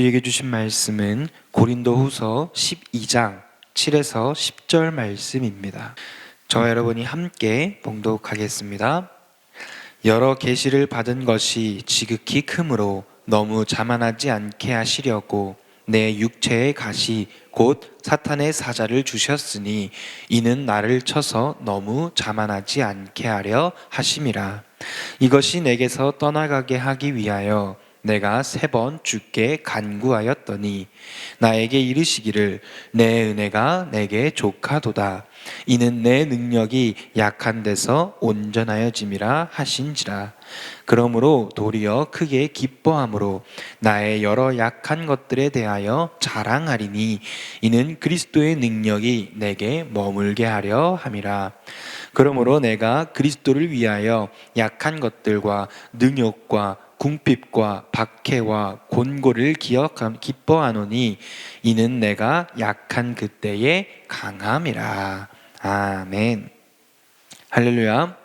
우리에게 주신 말씀은 고린도 후서 12장 7에서 10절 말씀입니다. 저와 여러분이 함께 봉독하겠습니다. 여러 계시를 받은 것이 지극히 크므로 너무 자만하지 않게 하시려고 내 육체의 가시 곧 사탄의 사자를 주셨으니 이는 나를 쳐서 너무 자만하지 않게 하려 하심이라 이것이 내게서 떠나가게 하기 위하여 내가 세 번 주께 간구하였더니 나에게 이르시기를 내 은혜가 내게 족하도다. 이는 내 능력이 약한 데서 온전하여짐이라 하신지라. 그러므로 도리어 크게 기뻐함으로 나의 여러 약한 것들에 대하여 자랑하리니 이는 그리스도의 능력이 내게 머물게 하려 함이라. 그러므로 내가 그리스도를 위하여 약한 것들과 능욕과 궁핍과 박해와 곤고를 기억함 기뻐하노니 이는 내가 약한 그때의 강함이라. 아멘. 할렐루야.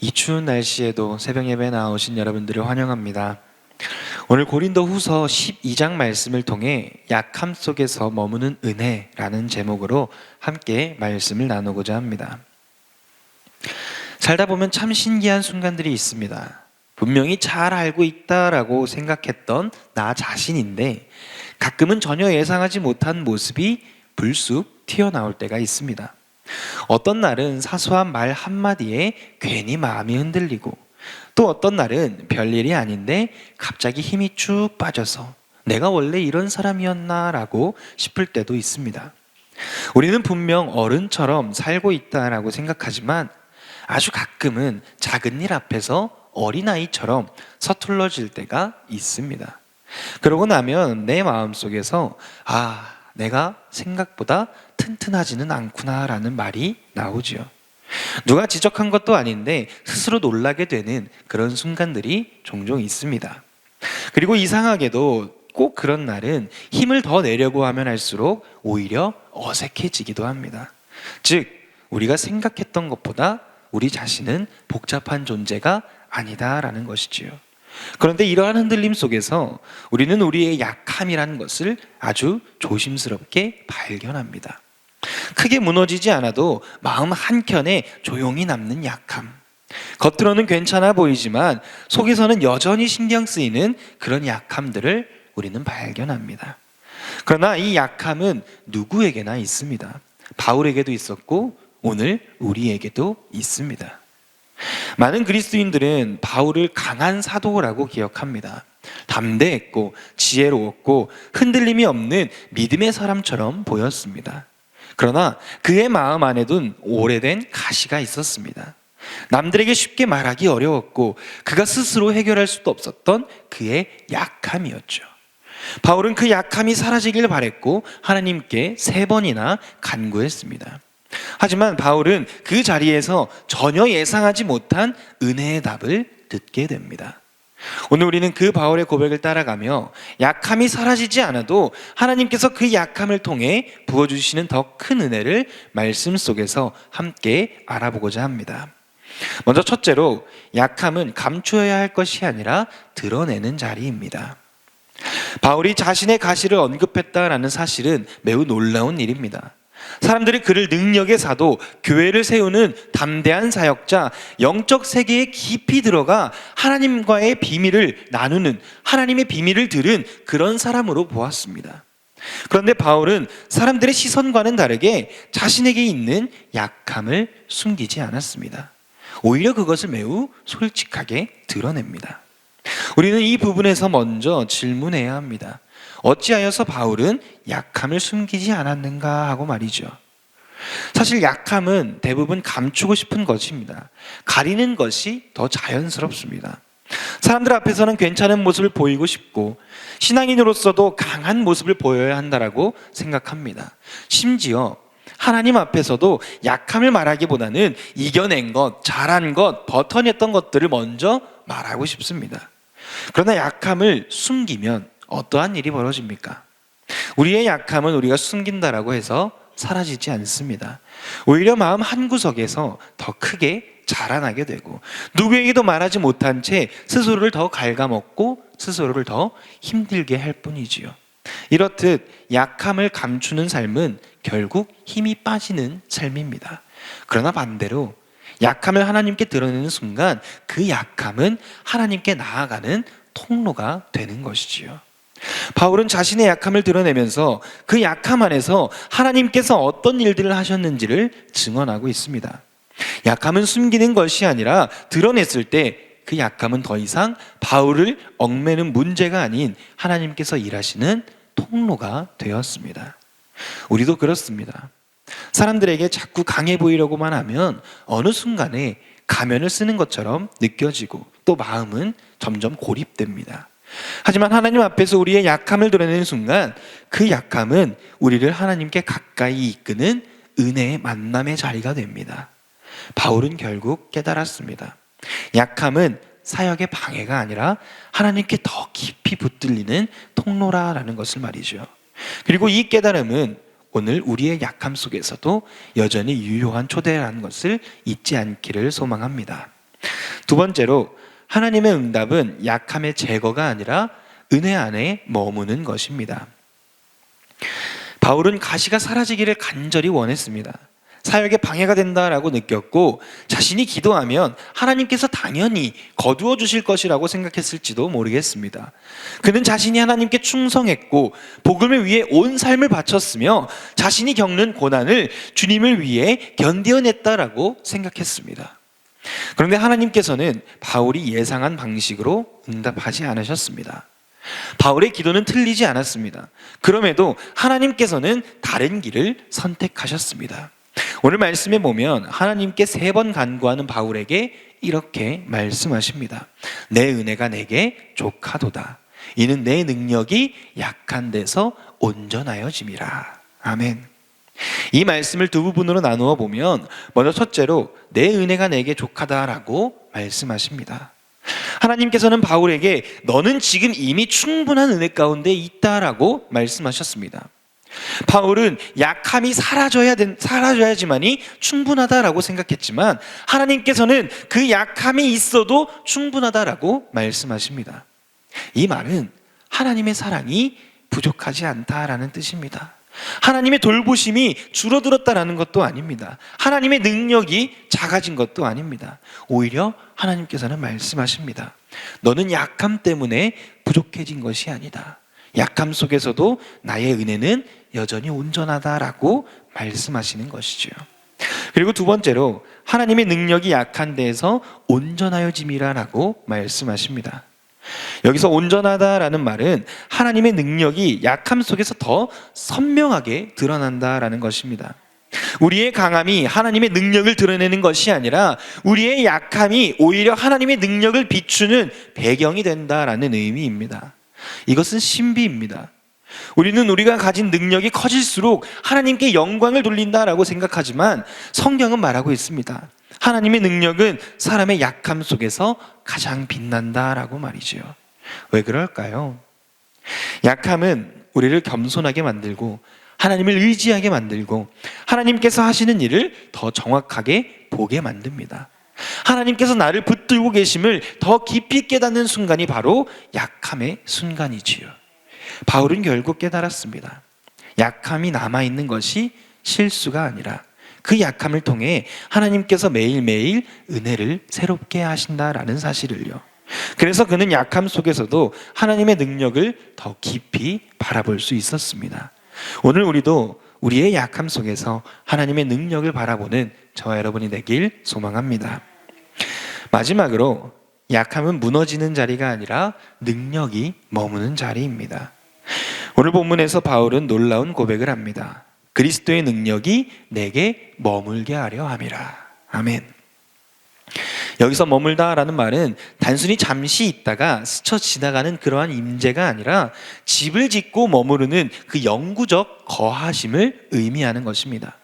이 추운 날씨에도 새벽 예배 나오신 여러분들을 환영합니다. 오늘 고린도 후서 12장 말씀을 통해 약함 속에서 머무는 은혜라는 제목으로 함께 말씀을 나누고자 합니다. 살다 보면 참 신기한 순간들이 있습니다 분명히 잘 알고 있다라고 생각했던 나 자신인데 가끔은 전혀 예상하지 못한 모습이 불쑥 튀어나올 때가 있습니다. 어떤 날은 사소한 말 한마디에 괜히 마음이 흔들리고 또 어떤 날은 별일이 아닌데 갑자기 힘이 쭉 빠져서 내가 원래 이런 사람이었나라고 싶을 때도 있습니다. 우리는 분명 어른처럼 살고 있다라고 생각하지만 아주 가끔은 작은 일 앞에서 어린아이처럼 서툴러질 때가 있습니다. 그러고 나면 내 마음 속에서 아, 내가 생각보다 튼튼하지는 않구나라는 말이 나오지요. 누가 지적한 것도 아닌데 스스로 놀라게 되는 그런 순간들이 종종 있습니다. 그리고 이상하게도 꼭 그런 날은 힘을 더 내려고 하면 할수록 오히려 어색해지기도 합니다. 즉, 우리가 생각했던 것보다 우리 자신은 복잡한 존재가 아니다라는 것이지요. 그런데 이러한 흔들림 속에서 우리는 우리의 약함이라는 것을 아주 조심스럽게 발견합니다. 크게 무너지지 않아도 마음 한켠에 조용히 남는 약함. 겉으로는 괜찮아 보이지만 속에서는 여전히 신경 쓰이는 그런 약함들을 우리는 발견합니다. 그러나 이 약함은 누구에게나 있습니다. 바울에게도 있었고 오늘 우리에게도 있습니다. 많은 그리스도인들은 바울을 강한 사도라고 기억합니다. 담대했고 지혜로웠고 흔들림이 없는 믿음의 사람처럼 보였습니다. 그러나 그의 마음 안에는 오래된 가시가 있었습니다. 남들에게 쉽게 말하기 어려웠고 그가 스스로 해결할 수도 없었던 그의 약함이었죠. 바울은 그 약함이 사라지길 바랬고 하나님께 세 번이나 간구했습니다. 하지만 바울은 그 자리에서 전혀 예상하지 못한 은혜의 답을 듣게 됩니다. 오늘 우리는 그 바울의 고백을 따라가며 약함이 사라지지 않아도 하나님께서 그 약함을 통해 부어주시는 더 큰 은혜를 말씀 속에서 함께 알아보고자 합니다. 먼저 첫째로 약함은 감추어야 할 것이 아니라 드러내는 자리입니다. 바울이 자신의 가시를 언급했다라는 사실은 매우 놀라운 일입니다. 사람들이 그를 능력의 사도, 교회를 세우는 담대한 사역자, 영적 세계에 깊이 들어가 하나님과의 비밀을 나누는 하나님의 비밀을 들은 그런 사람으로 보았습니다. 그런데 바울은 사람들의 시선과는 다르게 자신에게 있는 약함을 숨기지 않았습니다. 오히려 그것을 매우 솔직하게 드러냅니다. 우리는 이 부분에서 먼저 질문해야 합니다. 어찌하여서 바울은 약함을 숨기지 않았는가 하고 말이죠. 사실 약함은 대부분 감추고 싶은 것입니다. 가리는 것이 더 자연스럽습니다. 사람들 앞에서는 괜찮은 모습을 보이고 싶고 신앙인으로서도 강한 모습을 보여야 한다라고 생각합니다. 심지어 하나님 앞에서도 약함을 말하기보다는 이겨낸 것, 잘한 것, 버텨냈던 것들을 먼저 말하고 싶습니다. 그러나 약함을 숨기면 어떠한 일이 벌어집니까? 우리의 약함은 우리가 숨긴다라고 해서 사라지지 않습니다. 오히려 마음 한 구석에서 더 크게 자라나게 되고 누구에게도 말하지 못한 채 스스로를 더 갉아먹고 스스로를 더 힘들게 할 뿐이지요. 이렇듯 약함을 감추는 삶은 결국 힘이 빠지는 삶입니다. 그러나 반대로 약함을 하나님께 드러내는 순간 그 약함은 하나님께 나아가는 통로가 되는 것이지요. 바울은 자신의 약함을 드러내면서 그 약함 안에서 하나님께서 어떤 일들을 하셨는지를 증언하고 있습니다. 약함은 숨기는 것이 아니라 드러냈을 때 그 약함은 더 이상 바울을 얽매는 문제가 아닌 하나님께서 일하시는 통로가 되었습니다. 우리도 그렇습니다. 사람들에게 자꾸 강해 보이려고만 하면 어느 순간에 가면을 쓰는 것처럼 느껴지고 또 마음은 점점 고립됩니다. 하지만 하나님 앞에서 우리의 약함을 드러내는 순간 그 약함은 우리를 하나님께 가까이 이끄는 은혜의 만남의 자리가 됩니다. 바울은 결국 깨달았습니다. 약함은 사역의 방해가 아니라 하나님께 더 깊이 붙들리는 통로라라는 것을 말이죠. 그리고 이 깨달음은 오늘 우리의 약함 속에서도 여전히 유효한 초대라는 것을 잊지 않기를 소망합니다. 두 번째로 하나님의 응답은 약함의 제거가 아니라 은혜 안에 머무는 것입니다. 바울은 가시가 사라지기를 간절히 원했습니다. 사역에 방해가 된다라고 느꼈고 자신이 기도하면 하나님께서 당연히 거두어 주실 것이라고 생각했을지도 모르겠습니다. 그는 자신이 하나님께 충성했고 복음을 위해 온 삶을 바쳤으며 자신이 겪는 고난을 주님을 위해 견디어냈다라고 생각했습니다. 그런데 하나님께서는 바울이 예상한 방식으로 응답하지 않으셨습니다. 바울의 기도는 틀리지 않았습니다. 그럼에도 하나님께서는 다른 길을 선택하셨습니다. 오늘 말씀에 보면 하나님께 세 번 간구하는 바울에게 이렇게 말씀하십니다. 내 은혜가 내게 족하도다. 이는 내 능력이 약한 데서 온전하여짐이라. 아멘. 이 말씀을 두 부분으로 나누어 보면 먼저 첫째로 내 은혜가 내게 족하다라고 말씀하십니다. 하나님께서는 바울에게 너는 지금 이미 충분한 은혜 가운데 있다라고 말씀하셨습니다. 바울은 약함이 사라져야 된, 사라져야지만이 충분하다라고 생각했지만 하나님께서는 그 약함이 있어도 충분하다라고 말씀하십니다. 이 말은 하나님의 사랑이 부족하지 않다라는 뜻입니다. 하나님의 돌보심이 줄어들었다라는 것도 아닙니다. 하나님의 능력이 작아진 것도 아닙니다. 오히려 하나님께서는 말씀하십니다. 너는 약함 때문에 부족해진 것이 아니다. 약함 속에서도 나의 은혜는 여전히 온전하다라고 말씀하시는 것이죠. 그리고 두 번째로 하나님의 능력이 약한 데에서 온전하여짐이라라고 말씀하십니다. 여기서 온전하다라는 말은 하나님의 능력이 약함 속에서 더 선명하게 드러난다라는 것입니다. 우리의 강함이 하나님의 능력을 드러내는 것이 아니라 우리의 약함이 오히려 하나님의 능력을 비추는 배경이 된다라는 의미입니다. 이것은 신비입니다. 우리는 우리가 가진 능력이 커질수록 하나님께 영광을 돌린다라고 생각하지만 성경은 말하고 있습니다. 하나님의 능력은 사람의 약함 속에서 가장 빛난다라고 말이지요. 왜 그럴까요? 약함은 우리를 겸손하게 만들고 하나님을 의지하게 만들고 하나님께서 하시는 일을 더 정확하게 보게 만듭니다. 하나님께서 나를 붙들고 계심을 더 깊이 깨닫는 순간이 바로 약함의 순간이지요. 바울은 결국 깨달았습니다. 약함이 남아있는 것이 실수가 아니라 그 약함을 통해 하나님께서 매일매일 은혜를 새롭게 하신다라는 사실을요. 그래서 그는 약함 속에서도 하나님의 능력을 더 깊이 바라볼 수 있었습니다. 오늘 우리도 우리의 약함 속에서 하나님의 능력을 바라보는 저와 여러분이 되길 소망합니다. 마지막으로 약함은 무너지는 자리가 아니라 능력이 머무는 자리입니다. 오늘 본문에서 바울은 놀라운 고백을 합니다. 그리스도의 능력이 내게 머물게 하려 함이라. 아멘. 여기서 머물다라는 말은 단순히 잠시 있다가 스쳐 지나가는 그러한 임재가 아니라 집을 짓고 머무르는 그 영구적 거하심을 의미하는 것입니다.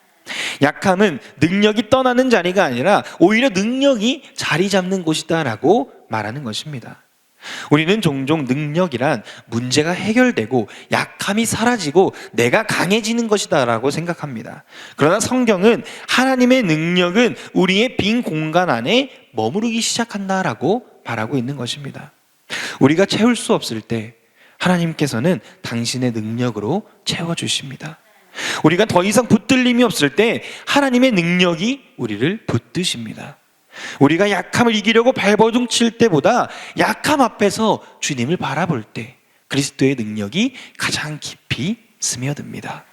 약함은 능력이 떠나는 자리가 아니라 오히려 능력이 자리 잡는 곳이다라고 말하는 것입니다. 우리는 종종 능력이란 문제가 해결되고 약함이 사라지고 내가 강해지는 것이다라고 생각합니다. 그러나 성경은 하나님의 능력은 우리의 빈 공간 안에 머무르기 시작한다라고 말하고 있는 것입니다. 우리가 채울 수 없을 때 하나님께서는 당신의 능력으로 채워주십니다. 우리가 더 이상 붙들림이 없을 때 하나님의 능력이 우리를 붙드십니다. 우리가 약함을 이기려고 발버둥 칠 때보다 약함 앞에서 주님을 바라볼 때 그리스도의 능력이 가장 깊이 스며듭니다.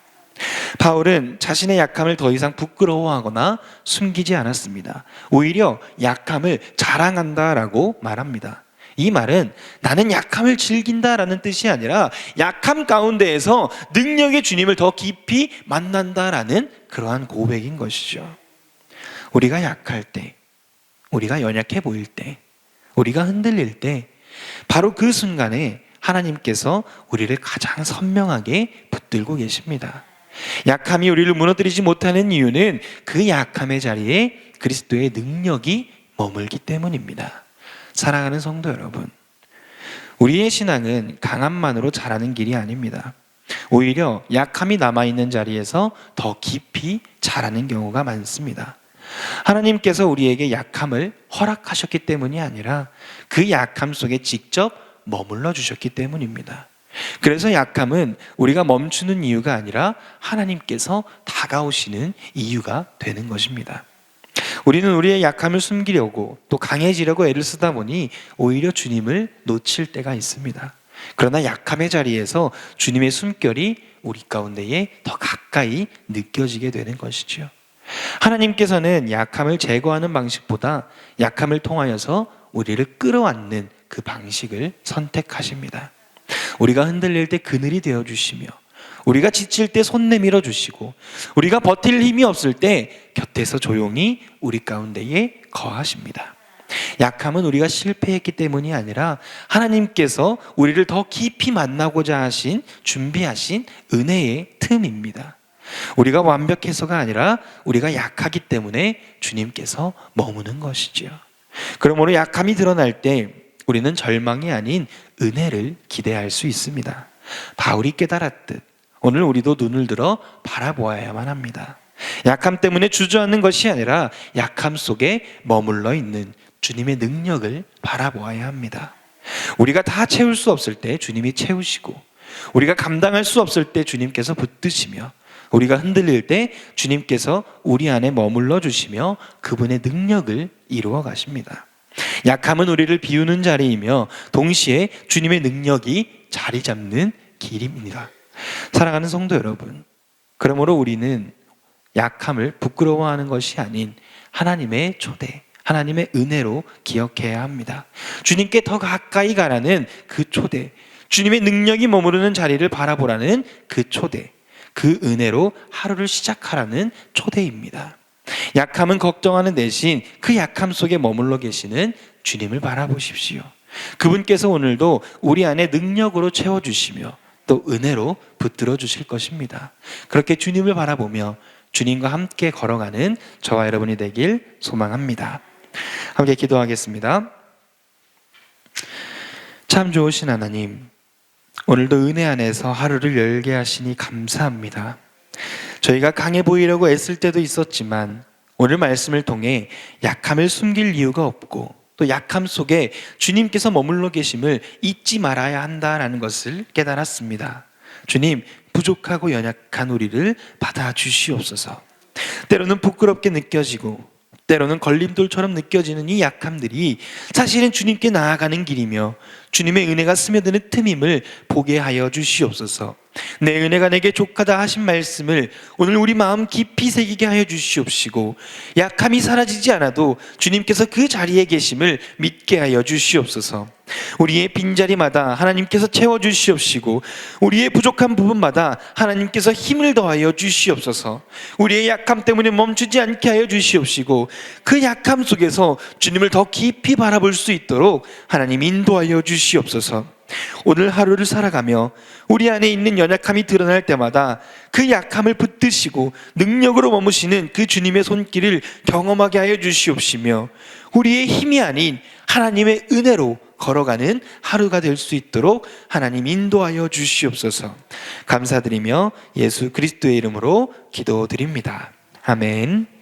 바울은 자신의 약함을 더 이상 부끄러워하거나 숨기지 않았습니다. 오히려 약함을 자랑한다라고 말합니다. 이 말은 나는 약함을 즐긴다라는 뜻이 아니라 약함 가운데에서 능력의 주님을 더 깊이 만난다라는 그러한 고백인 것이죠. 우리가 약할 때, 우리가 연약해 보일 때, 우리가 흔들릴 때, 바로 그 순간에 하나님께서 우리를 가장 선명하게 붙들고 계십니다. 약함이 우리를 무너뜨리지 못하는 이유는 그 약함의 자리에 그리스도의 능력이 머물기 때문입니다. 사랑하는 성도 여러분, 우리의 신앙은 강함만으로 자라는 길이 아닙니다. 오히려 약함이 남아있는 자리에서 더 깊이 자라는 경우가 많습니다. 하나님께서 우리에게 약함을 허락하셨기 때문이 아니라 그 약함 속에 직접 머물러 주셨기 때문입니다. 그래서 약함은 우리가 멈추는 이유가 아니라 하나님께서 다가오시는 이유가 되는 것입니다. 우리는 우리의 약함을 숨기려고 또 강해지려고 애를 쓰다 보니 오히려 주님을 놓칠 때가 있습니다. 그러나 약함의 자리에서 주님의 숨결이 우리 가운데에 더 가까이 느껴지게 되는 것이지요. 하나님께서는 약함을 제거하는 방식보다 약함을 통하여서 우리를 끌어안는 그 방식을 선택하십니다. 우리가 흔들릴 때 그늘이 되어 주시며 우리가 지칠 때 손 내밀어 주시고 우리가 버틸 힘이 없을 때 곁에서 조용히 우리 가운데에 거하십니다. 약함은 우리가 실패했기 때문이 아니라 하나님께서 우리를 더 깊이 만나고자 하신 준비하신 은혜의 틈입니다. 우리가 완벽해서가 아니라 우리가 약하기 때문에 주님께서 머무는 것이지요. 그러므로 약함이 드러날 때 우리는 절망이 아닌 은혜를 기대할 수 있습니다. 바울이 깨달았듯 오늘 우리도 눈을 들어 바라보아야만 합니다. 약함 때문에 주저앉는 것이 아니라 약함 속에 머물러 있는 주님의 능력을 바라보아야 합니다. 우리가 다 채울 수 없을 때 주님이 채우시고 우리가 감당할 수 없을 때 주님께서 붙드시며 우리가 흔들릴 때 주님께서 우리 안에 머물러 주시며 그분의 능력을 이루어 가십니다. 약함은 우리를 비우는 자리이며 동시에 주님의 능력이 자리 잡는 길입니다. 사랑하는 성도 여러분, 그러므로 우리는 약함을 부끄러워하는 것이 아닌 하나님의 초대, 하나님의 은혜로 기억해야 합니다. 주님께 더 가까이 가라는 그 초대, 주님의 능력이 머무르는 자리를 바라보라는 그 초대, 그 은혜로 하루를 시작하라는 초대입니다. 약함은 걱정하는 대신 그 약함 속에 머물러 계시는 주님을 바라보십시오. 그분께서 오늘도 우리 안에 능력으로 채워주시며 또 은혜로 붙들어 주실 것입니다. 그렇게 주님을 바라보며 주님과 함께 걸어가는 저와 여러분이 되길 소망합니다. 함께 기도하겠습니다. 참 좋으신 하나님, 오늘도 은혜 안에서 하루를 열게 하시니 감사합니다. 저희가 강해 보이려고 애쓸 때도 있었지만 오늘 말씀을 통해 약함을 숨길 이유가 없고 또 약함 속에 주님께서 머물러 계심을 잊지 말아야 한다라는 것을 깨달았습니다. 주님, 부족하고 연약한 우리를 받아 주시옵소서. 때로는 부끄럽게 느껴지고 때로는 걸림돌처럼 느껴지는 이 약함들이 사실은 주님께 나아가는 길이며 주님의 은혜가 스며드는 틈임을 보게 하여 주시옵소서. 내 은혜가 내게 족하다 하신 말씀을 오늘 우리 마음 깊이 새기게 하여 주시옵시고 약함이 사라지지 않아도 주님께서 그 자리에 계심을 믿게 하여 주시옵소서. 우리의 빈자리마다 하나님께서 채워 주시옵시고 우리의 부족한 부분마다 하나님께서 힘을 더하여 주시옵소서. 우리의 약함 때문에 멈추지 않게 하여 주시옵시고 그 약함 속에서 주님을 더 깊이 바라볼 수 있도록 하나님 인도하여 주시옵소서. 오늘 하루를 살아가며 우리 안에 있는 연약함이 드러날 때마다 그 약함을 붙드시고 능력으로 머무시는 그 주님의 손길을 경험하게 하여 주시옵시며 우리의 힘이 아닌 하나님의 은혜로 걸어가는 하루가 될 수 있도록 하나님 인도하여 주시옵소서. 감사드리며 예수 그리스도의 이름으로 기도드립니다. 아멘.